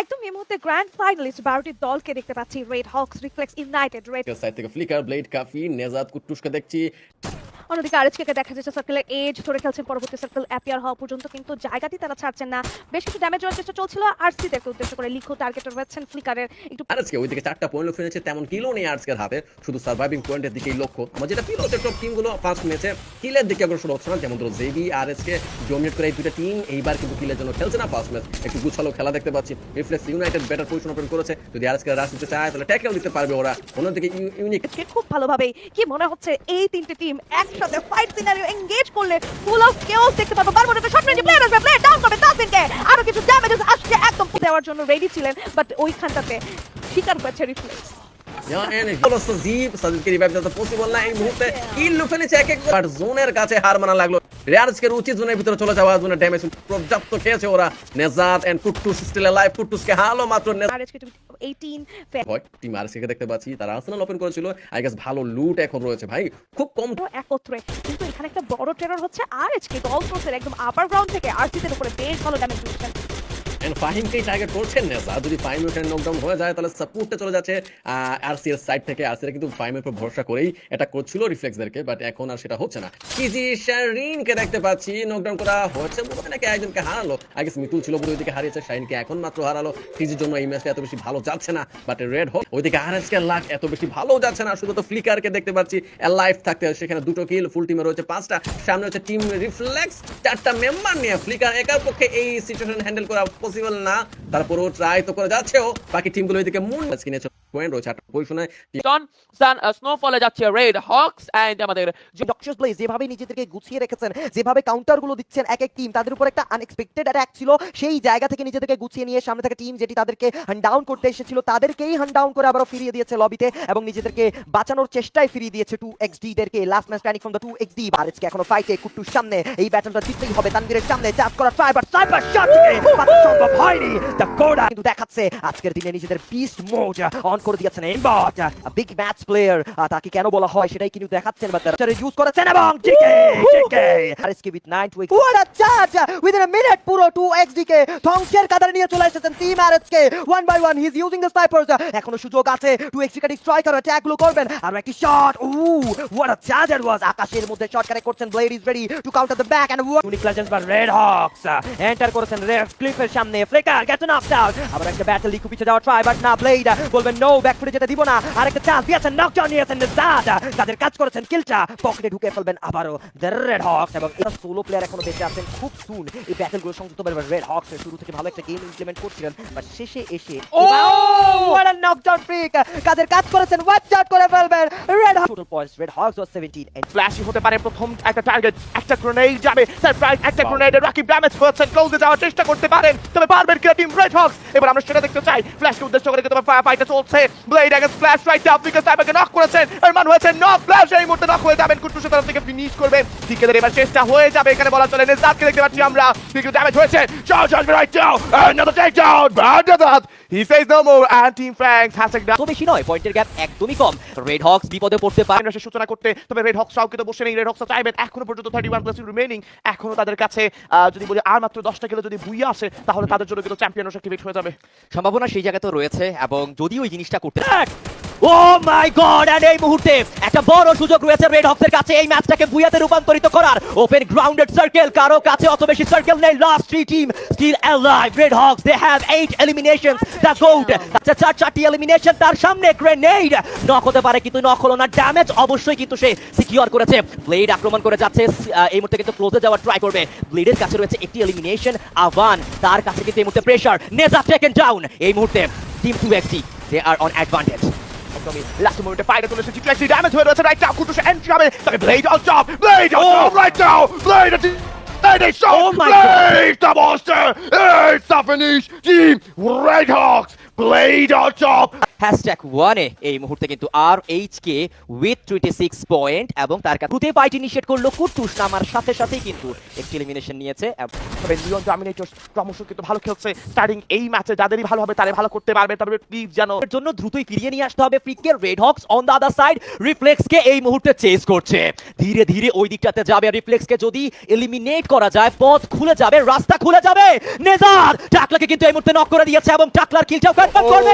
একদম এই মুহূর্তে গ্র্যান্ড ফাইনালিস্ট বারোটি দলকে দেখতে পাচ্ছি Red Hawks Reflex United red side থেকে ফ্লিকার ব্লেড কাফি নেজাদ কুট্টুসকে দেখছি। অন্যদিকে আরএচকে দেখা যাচ্ছে সার্কেলের এজ ধরে খেলছেন পরবর্তী সার্কেল অ্যাপিয়ার হওয়া পর্যন্ত কিন্তু জায়গাটি তারা ছাড়ছেন না। বেশ কিছু ড্যামেজ হওয়ার চেষ্টা চলছিল আর সিদেরকে উদ্দেশ্য করে। লিখো টার্গেট রয়েছেন ফ্লিকারের একটু আর ওইদিকে চারটা পয়েন্ট ফিরেছে তেমন কিলো নেই আজকের হাতে। শুধু সার্ভাইভিং পয়েন্টের দিকেই লক্ষ্য। আমার যেটা ফিল হচ্ছে টপ টিমগুলো ফার্স্ট ম্যাচে কিলের দিকে অগ্রসর হচ্ছে না যেমন ধরো জেবি আর এসকে ডোমিনেট করে এই দুটো টিম এইবার কিন্তু কিলের জন্য খেলছে না ফার্স্ট ম্যাচ একটু গুছালো খেলা দেখতে পাচ্ছি। Reflex United better position open করেছে। যদি আর এসকে রাশ দিতে চায় তাহলে ট্যাকেল দিতে পারবে ওরা। অন্যদিকে ইউনিক খুব ভালোভাবে কি মনে হচ্ছে এই তিনটে টিম একসাথে ফাইট সিনারিও এঙ্গেজ করলে ফুল অফ কেওস দেখতে পাবো। বারবার একটা শর্ট রেঞ্জে প্লেয়ার আসবে প্লেয়ার ডাউন করবে তাসিনকে আরও কিছু ড্যামেজেস আসছে একদম দেওয়ার জন্য রেডি ছিলেন বাট ওইখানটাতে শিকার করেছে রিফ্লেক্স পসিবল না এই মুহূর্তে কিল ফেলেছে এক এক জোনের কাছে হার মানা লাগল। রিয়ার্সকে উচিত জোনের ভিতরে চলে যাওয়া জোনের ড্যামেজ পর্যাপ্ত খেয়েছে ওরা। নেজাত এন্ড কুট্টুস স্টিল লাইভ কুট্টুসকে হালো মাত্র নেজাদ আরএচকে 18 হয় টিম আরএসকে দেখতে পাচ্ছি। তারা আর্সেনাল ওপেন করেছিল। আই গেস ভালো লুট এখন রয়েছে ভাই। খুব কম তো একত্রে। কিন্তু এখানে একটা বড় টেরর হচ্ছে আরএচকে গলফোর্সের একদম আপার গ্রাউন্ড থেকে আরসিদের উপরে বেশ ভালো ড্যামেজ দিচ্ছেন ফাহিমকেই টার্গেট করছেন। নেজা যদি ফাহিম ওখানে নকডাউন হয়ে যায়, তাহলে সাপোর্টে চলে যাচ্ছে আরসি এর সাইড থেকে। আরসি কিন্তু ফাহিমের উপর ভরসা করেই এটা করছিল রিফ্লেক্সদেরকে বাট এখন আর সেটা হচ্ছে না। কিজি শারিনকে দেখতে পাচ্ছি। নকডাউন করা হচ্ছে মনে নাকি একজনকে হারালো। আগে মিতুল ছিল বুড়ি ওইদিকে হারিয়েছে, শাহিনকে এখন মাত্র হারালো। কিজির জন্য এই ম্যাচটা এত বেশি ভালো যাচ্ছে না বাট রেড হোক ওইদিকে আর এসকে লাখ এত বেশি ভালো যাচ্ছে না, শুধু তো ফ্লিকারকে দেখতে পাচ্ছি। লাইফ থাকতে সেখানে দুটো কিল ফুল টিমে রয়েছে পাঁচটা। সামনে হচ্ছে টিম রিফ্লেক্স চারটা মেম্বার নিয়ে ফ্লিকার একার পক্ষে এই সিচুয়েশন হ্যান্ডেল করা পসিবল না। তারপরও ট্রাই তো করে যাচ্ছেও। বাকি টিমগুলো এদিকে মুন কিনেছে। পয়েন্ট রয়েছে। আটটা পজিশনে সান স্নোফলে যাচ্ছে রেড হকস এন্ড আমাদের ডক্টরস প্লেস যেভাবে নিজেদেরকে গুছিয়ে রেখেছেন যেভাবে কাউন্টারগুলো দিচ্ছেন এক এক টিম তাদের উপর একটা আনএক্সপেক্টেড অ্যাটাক ছিল। সেই জায়গা থেকে নিজেদেরকে গুছিয়ে নিয়ে সামনে থেকে টিম যেটি তাদেরকে হান ডাউন করতে এসেছিল তাদেরকেই হান ডাউন করে আবারও ফিরিয়ে দিয়েছে লবিতে এবং নিজেদেরকে বাঁচানোর চেষ্টায় ফিরিয়ে দিয়েছে টু এক্স ডি দেরকে last match standing from the two X D ভারতকে এখনও ফাইটে কুট্টুর সামনে। এই ব্যাটনটা জিততেই হবে তানভীরের সামনে চাপ করার ট্রাই বাট সাইবার শট সম্ভব হয়নি। দ্য কোডা কিন্তু দেখাচ্ছে আজকের দিনে নিজেদের বিস্ট মোড অন করে দিয়েছেন এমবট বিগ ম্যাচ প্লেয়ার তাকে কেন বলা হয় সেটাই কিন্তু দেখাচ্ছেন? বা তারা ইউজ করেছেন এবং GK GK RSK with 9 to what a charge within a minute পুরো 2 এক্সডিকে ধ্বংসের কাতারে নিয়ে চলে এসেছেন team RSK one by one he is using the snipers এখনও সুযোগ আছে। 2 এক্সডিকে ডিস্ট্রয় করার অ্যাটাকগুলো করবেন। আর একটি shot uh what a charge it was আকাশের মধ্যে শট কারেক্ট করছেন Blade is ready to counter the back and Unique Legends বা রেড হকস এন্টার করেছেন রেড ক্লিফের সামনে। ফ্লিকার গেট নক ডাউন আবার একটা ব্যাটল লিখু পিছে যাওয়া ট্রাই বাট না ব্লেড বলবেন নো ব্যাক ফুটে যেতে দিব না। আরেকটা চান্স দিয়েছেন নকডাউন নিয়েছেন জাদ তাদের কাজ করেছেন কিলটা পকেটে ঢুকে ফেলবেন আবারও। দ্য রেড হকস এবং এটা সোলো প্লেয়ার এখনও বেঁচে আছেন খুব সুন এই ব্যাটলগুলো সংযুক্ত হবে রেড হকস শুরু থেকে ভালো একটা গেম ইমপ্লিমেন্ট করছিলেন বাট শেষে এসে ওয়াট আ নকডাউন ফ্রিক কাদের কাজ করেছেন ওয়াচ আউট করে ফেলবেন। Red total points Red Hawks was 17 and ফ্ল্যাশই হতে পারে প্রথম একটা টার্গেট একটা গ্রেনেড যাবে। সারপ্রাইজ একটা গ্রেনেডে রাকিব ড্যামেজ হচ্ছেন ক্লোজে যাওয়ার চেষ্টা করতে পারেন। তবে পারবেন কিনা টিম রেড হকস এবার আমরা সেটা দেখতে চাই। ফ্ল্যাশকে উদ্দেশ্য করে কিন্তু ফাইটটা চলছে। ব্লেড আগে ফ্ল্যাশ রাইট আপ বিকজ তাইবাকে নক করেছেন। আর মান হয়েছে নক ফ্ল্যাশ এই মুহূর্তে নক হয়ে যাবেন কুটুসের তরফ থেকে ফিনিশ করবে। ঠিকাদের এবার চেষ্টা হয়ে যাবে, এখানে বলা চলে নেজাদকে দেখতে পাচ্ছি আমরা। কিন্তু ড্যামেজ হয়েছে। চল চল রাইট চাও another take bad that he says no more. And team franks has taken down তো বেশি নয় পয়েন্টের গ্যাপ একদমই কম। রেড হক্স বিপদে পড়তে পারে। সূচনা করতে তবে রেড হক্স রাও কিন্তু বসে নেই। রেড হক্স চাইবে। এখনও পর্যন্ত থার্টি ওয়ান প্লাস রিমেইনিং এখনও তাদের কাছে আহ, যদি বলি আর মাত্র দশটা কিলো যদি বুইয়া আসে তাহলে তাদের জন্য কিন্তু চ্যাম্পিয়ন অ্যাক্টিভেট হয়ে যাবে। সম্ভাবনা সেই জায়গাতে রয়েছে এবং যদি ওই জিনিসটা করতে ও মাই গড এন্ড এই মুহূর্তে একটা বড় সুযোগ রয়েছে রেড কাছে। এই ম্যাচটাকে বুয়াতে রূপান্তরিত করার ওপেন গ্রাউন্ডেড সার্কেল কারও কাছে অত বেশি সার্কেল নেই। Last three team still alive red they have eight eliminations the আচ্ছা চার, চারটি এলিমিনেশন তার সামনে গ্রেনেড নক হতে পারে, কিন্তু নক হলো না। ড্যামেজ অবশ্যই কিন্তু সে সিকিউর করেছে। ব্লেড আক্রমণ করে যাচ্ছে। এই মুহূর্তে কিন্তু ক্লোজে যাওয়ার ট্রাই করবে। ব্লেডের কাছে রয়েছে একটি এলিমিনেশন আভান তার কাছে কিন্তু এই মুহূর্তে প্রেসার নেজা টেকেন ডাউন এই মুহূর্তে team two they are on advantage একদমই লাস্ট মোমেন্টে ফাইটে চলে এসেছে জি ড্যামেজ হয়ে রয়েছে রাইট নাও কুটুসে এন্ট্রি হবে তবে Blade on top Blade on top right now Blade Blade is shot! Oh my Blade the monster! It's the finish! Team Red Hawks! Blade on top! Hashtag ওয়ানে এই মুহূর্তে কিন্তু R H K with twenty six point এবং তার কাছে fight initiate করল কুটুস নামার সাথে সাথেই কিন্তু একটি এলিমিনেশন নিয়েছে। তবে লিওন ডমিনেটর ক্রমশ কিন্তু ভালো খেলছে। স্টার্টিং এই ম্যাচে যাদেরই ভালো হবে তারাই ভালো করতে পারবে। তবে প্লিজ যেন এর জন্য দ্রুতই ফিরিয়ে নিয়ে আসতে হবে ফ্রিককে Red Hawks on the other side রিফ্লেক্সকে এই মুহূর্তে চেজ করছে। ধীরে ধীরে ওই দিকটাতে যাবে। রিফ্লেক্সকে যদি এলিমিনেট করা যায় পথ খুলে যাবে রাস্তা খুলে যাবে। নেজার টাকলাকে কিন্তু এই মুহূর্তে নক করে দিয়েছে এবং টাকলার কিলটাও কনফার্ম করবে।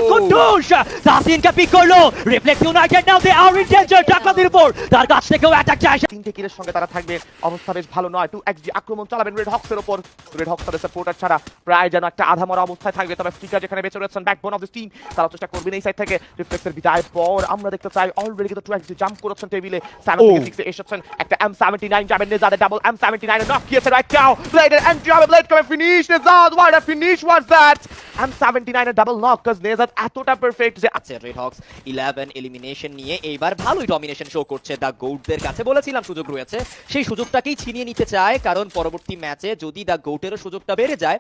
কুটুস তাসিনকে পিক করল। Reflex United now they are in danger টাকলাদের উপর তার কাছ থেকেও অ্যাটাক চাই তিনটে কিলের সঙ্গে তারা থাকবে। অবস্থা বেশ ভালো নয়। টু এক্সজি আক্রমণ চালাবেন রেড হক্সের উপর রেড হক্স তাদের সাপোর্টার ছাড়া প্রায় যেন একটা আধা মরা অবস্থায় থাকবে। তবে ফ্লিকার যেখানে বেঁচে রয়েছেন ব্যাকবোন অফ দিস টিম তারা চেষ্টা করবেন এই সাইড থেকে। রিফ্লেক্সের বিদায় পর আমরা দেখতে চাই অলরেডি কিন্তু টু এক্সজি জাম্প করেছেন টেবিলে সেভেন থেকে সিক্সে এসেছেন। একটা এম সেভেন্টি নাইন যাবেন নেজাদের double M seventy nine knock গিয়েছে রাইট নাও ব্লেডের এন্ট্রি হবে ব্লেড কমে finish Nejad what a finish was that M seventy নাইনের ডাবল নক কজ নেজাদ এতটা পারফেক্ট যে আছে রেড হক্স ইলেভেন এলিমিনেশন নিয়ে। এইবার ভালোই ডমিনেশন শো করছে দ্য গৌটদের কাছে। বলেছিলাম সুযোগ রয়েছে। সেই সুযোগটাকেই ছিনিয়ে নিতে চায়। কারণ পরবর্তী ম্যাচে যদি দ্য গৌটেরও সুযোগটা বেড়ে যায়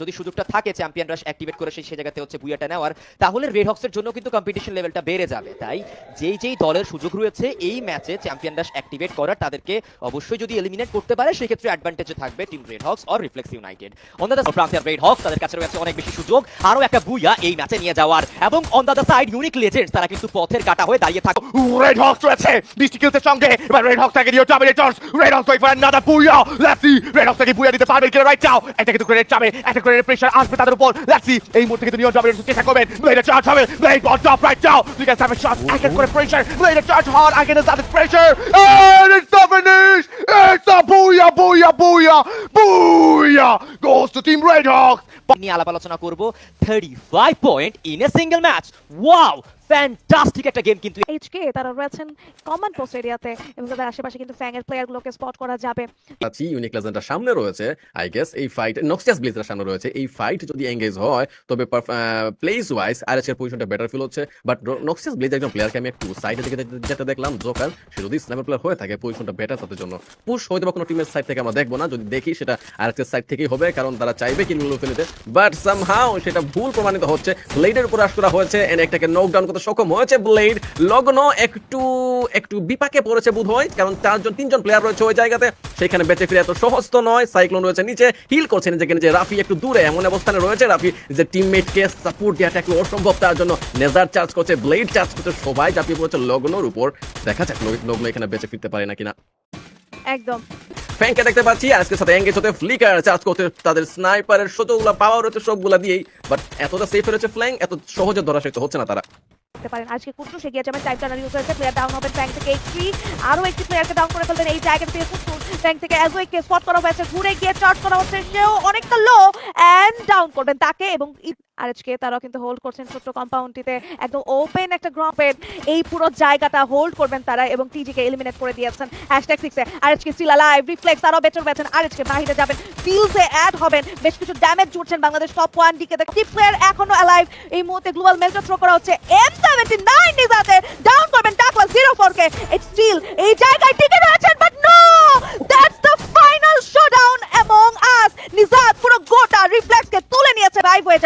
যদি সুযোগটা থাকে চ্যাম্পিয়ন রাশ অ্যাক্টিভেট করে সেই জায়গাতে হচ্ছে বুয়াটা নেওয়ার, তাহলে রেড হক্সের জন্য কিন্তু কম্পিটিশন লেভেলটা বেড়ে যাবে। তাই যেই যেই দলের সুযোগ রয়েছে, এই ম্যাচে চ্যাম্পিয়ন রাশ অ্যাক্টিভেট করার তাদেরকে অবশ্যই যদি এলিমিনেট করতে পারে, সেক্ষেত্রে অ্যাডভান্টেজে থাকবে team Red Hawks or Reflex United on the প্রান্তের রেড হক্স তাদের কাছে রয়েছে অনেক বেশি সুযোগ। আরও একটা বুইয়া এই ম্যাচে নিয়ে যাওয়ার। এবং on the side Unique Legends তারা কিন্তু পথের কাটা হয়ে দাঁড়িয়ে থাকে রেড হক্স রয়েছে! বৃষ্টি কিলসের সঙ্গে। এবার রেড হক্স থেকে নিয়ে dominators Red Hawks wait for another booyah see Red Hawks থেকে বুয়া দিতে পারবে কিনা? রাইট নাও এটা কিন্তু গ্রেনেড যাবে একটা গ্রেনেড প্রেসার আসবে তাদের উপর লেটস সি এই মুহূর্তে কিন্তু নিয়ে ডমিনেটর্স চেষ্টা করবেন ব্লেড চার্জ হবে Blade on top right now you can have a shot এক করে প্রেসার ব্লেড চার্জ হওয়ার আগে না তাদের pressure and it's the finish it's a booyah booyah booyah booyah goes to team Red Hawks নিয়ে আলাপ আলোচনা করব thirty five point in a single match wow fantastic একটা গেম কিন্তু এইচকে তারা রয়েছেন কমন পোস্ট এরিয়াতে এবং তাদের আশেপাশে কিন্তু ফ্যাঙের প্লেয়ারগুলোকে স্পট করা যাবে। আছি ইউনিক লেজেন্ডার সামনে রয়েছে আই গেস এই ফাইট নক্সিয়াস ব্লিজের সামনে রয়েছে। এই ফাইট যদি এঙ্গেজ হয় তবে প্লেস ওয়াইজ আর এর পজিশনটা বেটার ফিল হচ্ছে। বাট নক্সিয়াস ব্লিজ একজন প্লেয়ারকে আমি একটু সাইডে দিকে যেতে- যেতে দেখলাম জোকার সে যদি ইসলামের প্লেয়ার হয়ে থাকে পজিশনটা বেটার তাদের জন্য। পুশ হয়তো বা কোনো টিমের সাইড থেকে আমরা দেখব না যদি দেখি সেটা আর এর সাইড থেকেই হবে কারণ তারা চাইবে কিনগুলো ফেলতে। বাট সামহাও সেটা ভুল প্রমাণিত হচ্ছে। ব্লেডের উপর আশ করা হয়েছে এন্ড একটাকে নকডাউন করতে সক্ষম হয়েছে ব্লেড লগ্ন একটু একটু বিপাকে পড়েছে বোধ হয় কারণ চারজন তিনজন প্লেয়ার রয়েছে ওই জায়গাতে। সেখানে বেঁচে ফিরে এত সহজ তো নয়। সাইক্লোন রয়েছে নিচে হিল করছে নিজেকে নিজে। রাফি একটু দূরে এমন অবস্থানে রয়েছে রাফি যে টিমমেটকে সাপোর্ট দেওয়াটা একটু অসম্ভব তার জন্য। নেজার চার্জ করছে ব্লেড চার্জ করছে সবাই চাপিয়ে পড়েছে লগ্নর উপর। দেখা যাক লগ্ন এখানে বেঁচে ফিরতে পারে নাকি না। একদম। ফ্যাংকে দেখতে পাচ্ছি আজকের সাথে এঙ্গেজ হতে ফ্লিকার চার্জ করতে তাদের স্নাইপারের শতগুলো পাওয়ার হচ্ছে সবগুলা দিয়েই। বাট এতটা সেফ হয়েছে ফ্ল্যাং এত সহজে ধরা সেটা হচ্ছে না তারা। করতে পারেন। আজকে কুটুস এগিয়ে যাবেন টাইম টানার ইউজ প্লেয়ার ডাউন হবে ব্যাংক থেকে একটি আরও একটি প্লেয়ারকে ডাউন করে ফেলবেন এই জায়গা থেকে কুটুস ব্যাংক থেকে অ্যাজো একটি স্পট করা হয়েছে, ঘুরে গিয়ে চার্জ করা হচ্ছে, সেও অনেকটা লো এন্ড ডাউন করবেন তাকে এবং আরএচকে তারাও কিন্তু হোল্ড করছেন ছোট্ট কম্পাউন্ডটিতে একদম ওপেন একটা গ্রাউন্ড এই পুরো জায়গাটা হোল্ড করবেন তারা এবং টিজিকে এলিমিনেট করে দিয়েছেন। হ্যাশট্যাগ সিক্সে আরএচকে স্টিল অ্যালাইভ রিফ্লেক্স তারাও বেটার পেয়েছেন আরএচকে বাইরে যাবেন ফিল্ডসে অ্যাড হবেন। বেশ কিছু ড্যামেজ জুড়ছেন বাংলাদেশ টপ ওয়ান ডিকে দেখি প্লেয়ার এখনও অ্যালাইভ এই মুহূর্তে গ্লোবাল মেলটা থ্রো করা হচ্ছে। এম সেভেন্টি নাইন ডাউন করবেন টাকলা zero four K it's still এই জায়গায় টিকে রয়েছেন but no that's the final showdown among us নিজাত পুরো গোটা রিফ্লেক্সকে তুলে নিয়েছে রাইভ হয়ে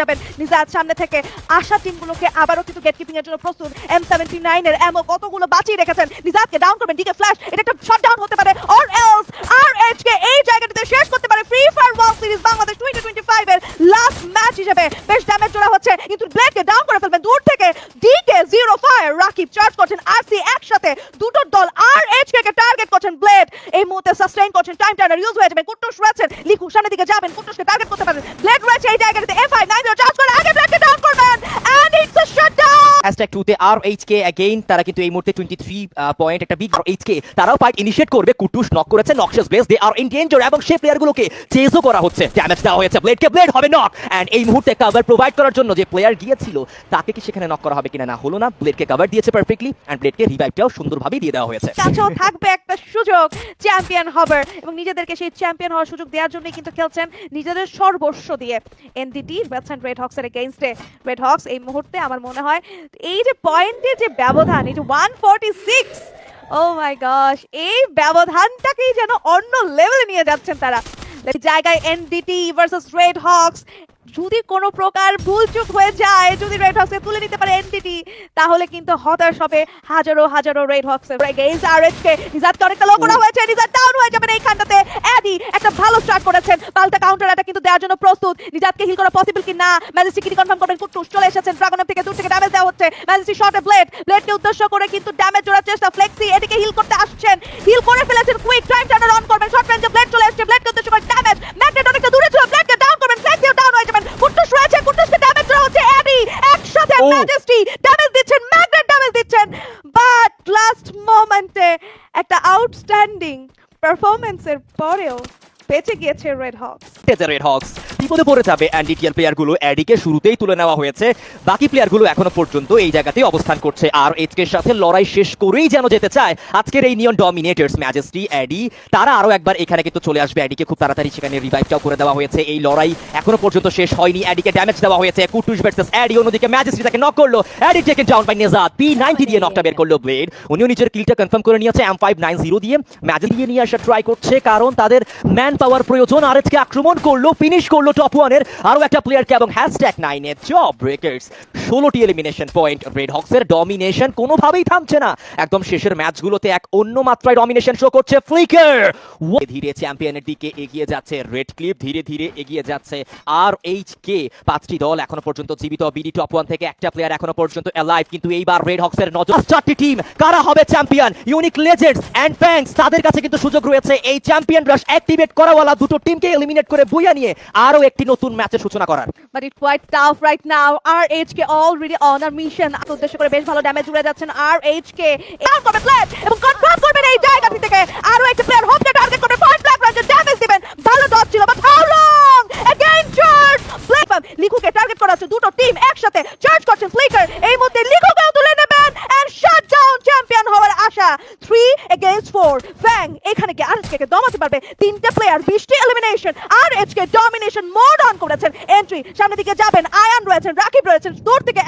যাবেন সামনে থেকে আসা টিমগুলোকে আবারও কিন্তু গেট কিপিং এর জন্য প্রস্তুত। এম সেভেন্টি নাইন এর এমও কতগুলো বাঁচিয়ে রেখেছেন? নিজাদকে ডাউন করবেন ডিকে ফ্ল্যাশ এটা একটা শট ডাউন হতে পারে। Or else R H K এই জায়গাটাতে শেষ করতে পারে Free Fire World Series Bangladesh twenty twenty five এর লাস্ট ম্যাচ হিসেবে। বেশ ড্যামেজ জোড়া হচ্ছে, কিন্তু ব্লেডকে ডাউন করে ফেলবেন। দূর থেকে DK zero fire Rakib charge করছেন আরসি একসাথে। দুটো দল আর এইচ কে টার্গেট করছেন ব্লেড এই মুহূর্তে সাস্টেইন করছেন টাইম টার্নার ইউজ হয়ে যাবে কুটুস রয়েছেন লিখু সামনের দিকে যাবেন। কুটুসকে টার্গেট করতে পারেন ব্লেড রয়েছে এই জায়গাটাতে। এফ আই নাইন চার্জ করে। আগে ব্লেডকে ডাউন করবেন and it's a shutdown hashtag টুতে আর এইচ কে অ্যাগেইন তারা কিন্তু এই মুহূর্তে টোয়েন্টি থ্রি পয়েন্ট একটা বিগ এইচ কে তারাও ফাইট ইনিশিয়েট করবে, কুটুস নক করেছে Noxious base they are in danger এবং সেই প্লেয়ারগুলোকে চেজও করা হচ্ছে। ড্যামেজ দেওয়া হয়েছে ব্লেডকে ব্লেড হবে নক অ্যান্ড এই মুহূর্তে কভার প্রোভাইড করার জন্য যে প্লেয়ার গিয়েছিল, তাকে কি সেখানে নক করা হবে কিনা না হলো না ব্লেডকে কভার দিয়েছে পারফেক্টলি অ্যান্ড ব্লেডকে রিভাইভটাও সুন্দরভাবেই দিয়ে দেওয়া হয়েছে। কাছেও থাকবে একটা সুযোগ চ্যাম্পিয়ন হবার এবং নিজেদেরকে সেই চ্যাম্পিয়ন হওয়ার সুযোগ দেওয়ার জন্যই কিন্তু খেলছেন নিজেদের সর্বস্ব দিয়ে। এনডিটি ওয়েস্টার্ন রেড হক্সের এগেইনস্টে রেড হক্স এই মুহূর্তে আমার মনে হয় এই যে পয়েন্টের যে ব্যবধান যে one forty six oh my gosh এই ব্যবধানটাকেই যেন অন্য লেভেলে নিয়ে যাচ্ছেন তারা। জায়গায় এনডিটি ভার্সেস রেড হক্স যদি কোনো প্রকার ভুলচুক হয়ে যায় যদি রেড হক্সকে তুলে নিতে পারে এনটিটি তাহলে কিন্তু হতাশ হবে হাজারো হাজারো রেড হক্সের গেইজ আর কে নিজাতকে অনেকটা লো করা হয়েছে নিজাত ডাউন হয়ে যাবেন এইখানটাতে। অ্যাডি একটা ভালো স্টার্ট করেছেন। পাল্টা কাউন্টার অ্যাটাক কিন্তু দেওয়ার জন্য প্রস্তুত। নিজাতকে হিল করা পসিবল কি না? ম্যাজিস্ট্রি কি কনফার্ম করবেন চলে এসেছেন। ড্রাগনের থেকে দূর থেকে ড্যামেজ দেওয়া হচ্ছে। ম্যাজিস্ট্রি শটে ব্লেড ব্লেডকে উদ্দেশ্য করে কিন্তু ড্যামেজ জোড়ার চেষ্টা ফ্লেক্সি এদিকে হিল করতে আসছেন। হিল করে ফেলেছেন কুইক টাইম টার্নার অন করবেন। শর্ট রেঞ্জে ব্লেড চলে আসছে ব্লেডকে উদ্দেশ্য করে ড্যামেজ ম্যাগনেট অনেকটা দূরে ছিল ব্লেডকে ডাউন করবেন ফ্লেক্সিও ডাউন হয়ে যাবেন কুটুস রয়েছে কুটুসকে ড্যামেজ দেওয়া হচ্ছে অ্যাডি Oh! ম্যাজেস্টি ড্যামেজ দিচ্ছেন ম্যাগনেট ড্যামেজ দিচ্ছেন বাট লাস্ট মোমেন্টে একটা আউটস্ট্যান্ডিং পারফরম্যান্সের পরেও বেঁচে গিয়েছে রেড হক্স রেড হক্স বিপদে পড়ে যাবে অ্যান্ডিটিএল প্লেয়ারগুলো অ্যাডিকে শুরুতেই তুলে নেওয়া হয়েছে। বাকি প্লেয়ারগুলো এখনও পর্যন্ত এই জায়গাতেই অবস্থান করছে। আর এইচকে সাথে লড়াই শেষ করেই যেন যেতে চায় আজকের এই নিয়ন ডমিনেটর্স ম্যাজেস্টি অ্যাডি তারা আরও একবার এখানে কিন্তু চলে আসবে। অ্যাডিকে খুব তাড়াতাড়ি সেখানে রিভাইভটাও করে দেওয়া হয়েছে। এই লড়াই এখনও পর্যন্ত শেষ হয়নি। অ্যাডিকে ড্যামেজ দেওয়া হয়েছে। কুটুস ভার্সেস অ্যাডি অন্যদিকে ম্যাজেস্টি তাকে নক করল। Addy taken down by Nejad P ninety দিয়ে নকটা বের করল ব্লেড উনিও নিজের কিলটা কনফার্ম করে নিয়েছে। এম ফাইভ নাইন জিরো দিয়ে। ম্যাজেস্টি নিয়ে আসা ট্রাই করছে। কারণ তাদের ম্যান পাওয়ার প্রয়োজন। আর আজকে আক্রমণ করল ফিনিশ করল টপ ওয়ানের আরও একটা প্লেয়ারকে এবং হ্যাশট্যাগ নাইনের জব ব্রেকার্স ষোলোটি এলিমিনেশন পয়েন্ট রেড হক্সের ডমিনেশন কোনোভাবেই থামছে না। একদম শেষের ম্যাচগুলোতে এক অন্য মাত্রায় ডমিনেশন শো করছে ফ্লিকার ধীরে চ্যাম্পিয়নের দিকে এগিয়ে যাচ্ছে রেড ক্লিপ ধীরে ধীরে এগিয়ে যাচ্ছে আর এইচ কে পাঁচটি দল এখনও পর্যন্ত জীবিত। বিডি টপ ওয়ান থেকে একটা প্লেয়ার এখনও পর্যন্ত অ্যালাইভ কিন্তু এইবার রেড হক্সের নজর চারটি টিম কারা হবে champion Unique Legends and Fangs তাদের কাছে কিন্তু সুযোগ রয়েছে। এই চ্যাম্পিয়ন রাশ অ্যাক্টিভেট করাওয়ালা দুটো টিমকে এলিমিনেট করে বুইয়া নিয়ে আরও একটি নতুন ম্যাচের সূচনা করার। But it quite tough right now R H K already on our mission উদ্দেশ্য করে বেশ ভালো ড্যামেজ উড়ে যাচ্ছেন আর এইচ কে ডাউন করবে প্লেয়ার এবং কনফার্ম করবেন এই জায়গাটি থেকে। আরও একটা প্লেয়ার হোমকে টার্গেট করে পয়েন্ট ব্ল্যাক রেঞ্জে ড্যামেজ দিবেন। ভালো ডট ছিল but how long again charge black লিকুকে target করা হচ্ছে। দুটো টিম একসাথে চার্জ করছেন ফ্লিকার এই মুহূর্তে লিকুকেও তুলে নেবেন এন্ড শাট ডাউন চ্যাম্পিয়ন হওয়ার আশা 3 এগেইনস্ট 4 ফ্যাং এখানে কি আর কে দমাতে পারবে তিনটা প্লেয়ার 20টি এইচকে ডমিনেশন মোড অন করেছেন। এন্ট্রি সামনের দিকে যাবেন, আয়ান রয়েছেন, রাকিব রয়েছেন, দূর থেকে